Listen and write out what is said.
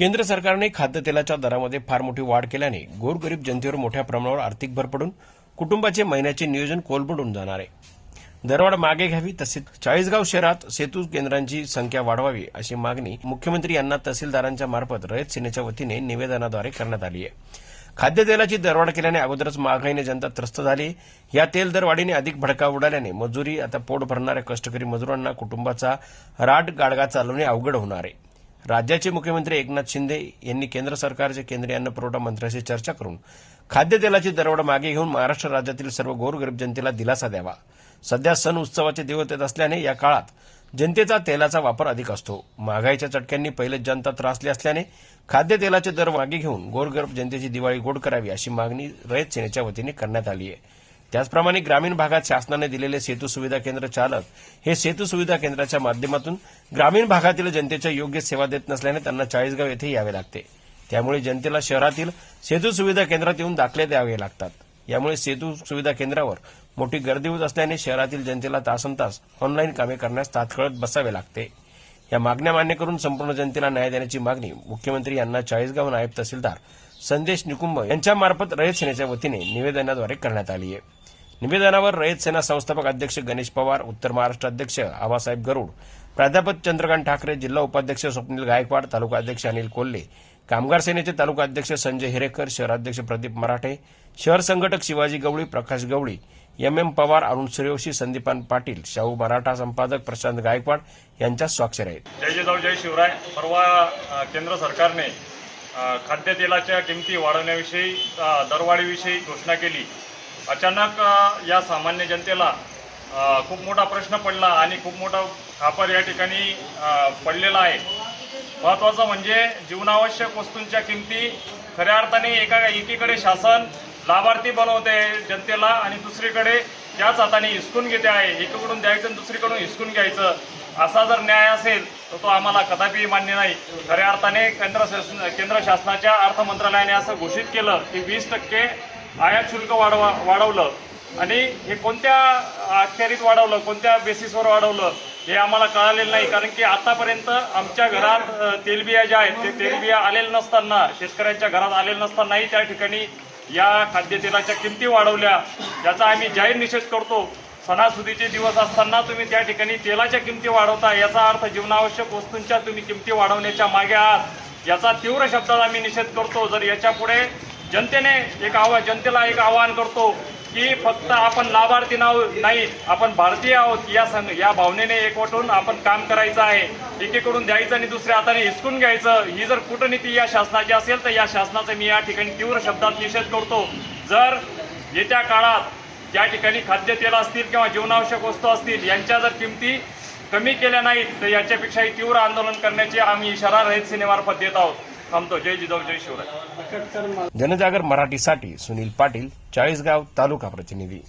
केंद्र सरकारने खाद्यतेलाच्या दरामध्ये फार मोठी वाढ केल्याने गोरगरीब जनतेवर मोठ्या प्रमाणावर आर्थिक भर पडून कुटुंबाचे महिन्याचे नियोजन कोलबडून जाणार आहे. दरवाढ मागे घ्यावी तसेच चाळीसगाव शहरात सेतू केंद्रांची संख्या वाढवावी अशी मागणी मुख्यमंत्री यांना तहसीलदारांच्या मार्फत रयत सेनेच्या वतीने निवेदनाद्वारे करण्यात आली आहे. खाद्यतेलाची दरवाढ केल्याने अगोदरच महागाईने जनता त्रस्त झाली. या तेल दरवाढीने अधिक भडका उडाल्याने मजुरी आता पोट भरणाऱ्या कष्टकरी मजुरांना कुटुंबाचा राट गाडगा चालवणे अवघड होणार आहे. राज्याचे मुख्यमंत्री एकनाथ शिंदे यांनी केंद्र सरकारचे केंद्रीय अन्न पुरवठा मंत्र्याशी चर्चा करून खाद्यतेलाची दरवाढ मागे घेऊन महाराष्ट्र राज्यातील सर्व गोरगरीब जनतेला दिलासा द्यावा. सध्या सण उत्सवाचे दिवस येत असल्याने या काळात जनतेचा तेलाचा वापर अधिक असतो. महागाईच्या चटक्यांनी पहिलेच जनता त्रासली असल्याने खाद्यतेलाचे दर मागे घेऊन गोरगरीब जनतेची दिवाळी गोड करावी अशी मागणी रयत सेनेच्या वतीने करण्यात आली आहे. त्याचप्रमाणे ग्रामीण भागात शासनाने दिलेले सेतू सुविधा केंद्र चालक हे सेतू सुविधा केंद्राच्या माध्यमातून ग्रामीण भागातील जनतेच्या योग्य सेवा देत नसल्याने त्यांना चाळीसगाव येथे यावे लागते. त्यामुळे जनतेला शहरातील सेतू सुविधा केंद्रात येऊन दाखले द्यावे लागतात. यामुळे सेतू सुविधा केंद्रावर मोठी गर्दी होत असल्याने शहरातील जनतेला तासन तास ऑनलाईन कामे करण्यास तात्काळत बसावे लागते. या मागण्या मान्य करून संपूर्ण जनतेला न्याय देण्याची मागणी मुख्यमंत्री यांना चाळीसगाव नायब तहसीलदार संदेश निकुंभ यांच्यामार्फत रयत सेनेच्या वतीने निवेदनाद्वारे करण्यात आली आहे. निवेदनावर रयत सेना संस्थापक अध्यक्ष गणेश पवार उत्तर महाराष्ट्र अध्यक्ष आबासाहेब गरुड प्राध्यापक चंद्रकांत ठाकरे जिल्हा उपाध्यक्ष स्वप्नील गायकवाड तालुका अध्यक्ष अनिल कोल्हे कामगार सेनेचे तालुका अध्यक्ष संजय हिरेकर शहराध्यक्ष प्रदीप मराठे शहर संघटक शिवाजी गवळी प्रकाश गवळी एम एम पवार अरुण सूर्यवंशी संदीपान पाटील शाहू मराठा संपादक प्रशांत गायकवाड यांच्या स्वाक्षर आहेत. जय जिजाऊ जय शिवराय. परवा केंद्र सरकारने खाद्यतेलाच्या किमती वाढवण्याविषयी दरवाढीविषयी घोषणा केली. अचानक या सामान्य जनतेला खूप मोठा प्रश्न पडला आणि खूप मोठा खापर या ठिकाणी पडलेला आहे. महत्त्वाचं म्हणजे जीवनावश्यक वस्तूंच्या किमती खऱ्या अर्थाने एका एकीकडे शासन लाभार्थी बनवते जनतेला आणि दुसरीकडे त्याच हाताने हिसकून घेते आहे. एकीकडून द्यायचं आणि दुसरीकडून हिसकून घ्यायचं. असा जर न्याय असेल तर तो आम्हाला कदापि मान्य नाही. खऱ्या अर्थाने केंद्र शासन केंद्र शासनाच्या अर्थ मंत्रालयाने असं घोषित केलं की वीस टक्के आयात शुल्क वाढवा वाढवलं आणि हे कोणत्या अखेरीत वाढवलं कोणत्या बेसिसवर वाढवलं हे आम्हाला कळालेलं नाही. कारण की आतापर्यंत आमच्या घरात तेलबिया ज्या आहेत ते तेलबिया आलेले नसताना शेतकऱ्यांच्या घरात आलेले नसतानाही त्या ठिकाणी या खाद्यतेलाच्या किमती वाढवल्या. याचा आम्ही जाहीर निषेध करतो. सणासुदीचे दिवस असताना तुम्ही त्या ठिकाणी तेलाच्या किमती वाढवता. याचा अर्थ जीवनावश्यक वस्तूंच्या तुम्ही किमती वाढवण्याच्या मागे आहात. याचा तीव्र शब्दात आम्ही निषेध करतो. जर याच्यापुढे जनतेने एक आव्हा जनतेला एक आवाहन करतो की फक्त आपण लाभार्थी नाव नाही आपण भारतीय आहोत या संघ या भावनेने एकवटून आपण काम करायचं आहे. एकीकडून द्यायचं आणि दुसऱ्या हाताने हिसकून घ्यायचं. ही जर कूटनीती या शासनाची असेल तर या शासनाचा मी या ठिकाणी तीव्र शब्दात निषेध करतो. जर येत्या काळात ज्या ठिकाणी खाद्यतेल असतील किंवा जीवनावश्यक वस्तू असतील यांच्या जर किमती कमी केल्या नाहीत तर याच्यापेक्षाही तीव्र आंदोलन करण्याची आम्ही इशारा रहित सेनेमार्फत देत आहोत. थांबतो जय जिजाऊ जय शिवराय। जनजागर मराठीसाठी सुनील पाटील चाळीसगाव तालुका प्रतिनिधी।